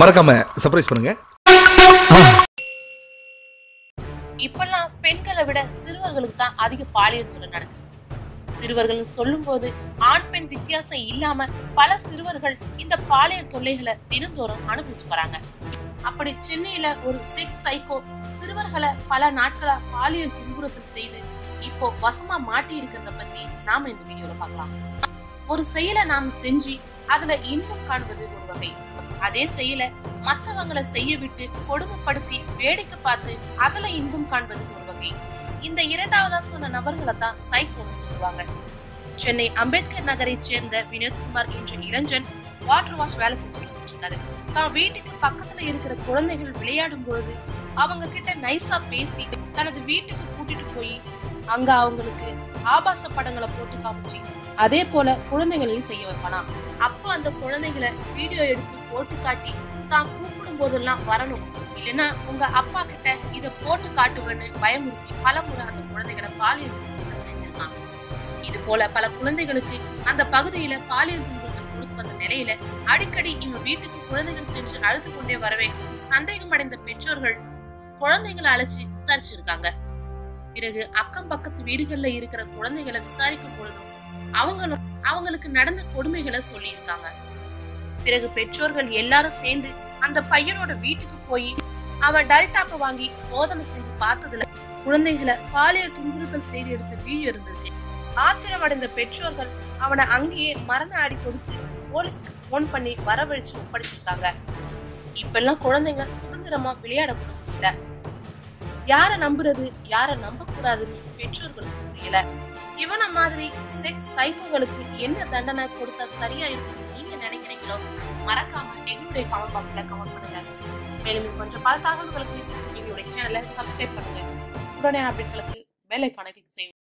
மறக்காம சர்ப்ரைஸ் பண்ணுங்க. இப்பெல்லாம் பெண்களை விட சிறுவர்களுக்கு தான் அதிக பாலியல் தொல்லை நடக்குது. சிறுவர்கள் சொல்லும் போது ஆண் பெண் வித்தியாசம் இல்லாம பல சிறுவர்கள் இந்த பாலியல் தொல்லைகளை தினந்தோறும் அனுபவிச்சு வராங்க. அப்படி சென்னையில ஒரு செக்ஸ் சைக்கோ சிறுவர்களை பல நாட்களா பாலியல் துன்புறுத்தல் செய்து இப்போ வசமா மாட்டி இருக்கிறத பத்தி நாம இந்த வீடியோல பார்க்கலாம். ஒரு செயலை நாம் செஞ்சு அதுல இன்பம் காண்பது ஒரு வகை. அதே செயலை மத்தவங்களை செய்ய விட்டு கொடுமைப்படுத்தி வேடிக்கை பார்த்து அதுல இன்பம் காண்பது ஒரு வகை. இந்த இரண்டாவதா சொன்ன நபர்களை தான் சைக்கோன்னு சொல்லுவாங்க. சென்னை அம்பேத்கர் நகரை சேர்ந்த வினோத்குமார் என்ற இளைஞன் வாட்டர் வாஷ் வேலை செஞ்சுட்டு இருக்காரு. தான் வீட்டுக்கு பக்கத்துல இருக்கிற குழந்தைகள் விளையாடும் பொழுது அவங்க கிட்ட நைஸா பேசி தனது வீட்டுக்கு கூட்டிட்டு போய் அங்க அவங்களுக்கு ஆபாச படங்களை போட்டு காமிச்சு அதே போல குழந்தைகளையும் செய்ய வைப்பானாம். அப்போ அந்த குழந்தைகளை வீடியோ எடுத்து போட்டு காட்டி தான் கூப்பிடும் போதெல்லாம் வரணும். இல்லைன்னா உங்க அப்பா கிட்ட இதை போட்டு காட்டுவேன்னு பயமுறுத்தி பல முறை அந்த குழந்தைகளை பாலியல் துன்புறுத்தல் செஞ்சிருக்காங்க. இது போல பல குழந்தைகளுக்கு அந்த பகுதியில பாலியல் துன்புறுத்தல் கொடுத்து வந்த நிலையில அடிக்கடி இவங்க வீட்டுக்கு குழந்தைகள் சென்று அழுது கொண்டே வரவே சந்தேகம் அடைந்த பெற்றோர்கள் குழந்தைகளை அழைச்சி விசாரிச்சிருக்காங்க. பிறகு அக்கம் பக்கத்து வீடுகள்ல இருக்கிற குழந்தைகளை விசாரிக்கும் பொழுதும் அவங்களும் அவங்களுக்கு நடந்த கொடுமைகளை சொல்லியிருக்காங்க. பிறகு பெற்றோர்கள் எல்லாரும் சேர்ந்து அந்த பையனோட வீட்டுக்கு போய் அவன் டல்டாப்ப வாங்கி சோதனை செஞ்சு பார்த்ததுல குழந்தைகளை பாலியல் துன்புறுத்தல் செய்து எடுத்த வீடியோ இருந்திருக்கு ஆத்திரமடைந்த பெற்றோர்கள் அவனை அங்கேயே மரண அடி கொடுத்து போலீஸ்க்கு போன் பண்ணி வரவழைச்சு ஒப்படைச்சிருக்காங்க. இப்பெல்லாம் குழந்தைங்க சுதந்திரமா விளையாட முடியல. யாரை நம்புறது யாரை நம்ப கூடாதுன்னு பெற்றோர்களுக்கு புரியல. இவன மாதிரி செக்ஸ் சைக்கோகளுக்கு என்ன தண்டனை கொடுத்தா சரியா இருக்கும் நீங்க நினைக்கிறீங்களோ மறக்காம எங்களுடைய கமெண்ட் பாக்ஸ்ல கமெண்ட் பண்ணுங்க. மேலும் இது கொஞ்சம் பல தகவல்களுக்கு எங்களுடைய சேனலை சப்ஸ்கிரைப் பண்ணுங்க. உடனே அப்டேட்களுக்கு பெல் ஐக்கானை கிளிக் செய்யுங்க.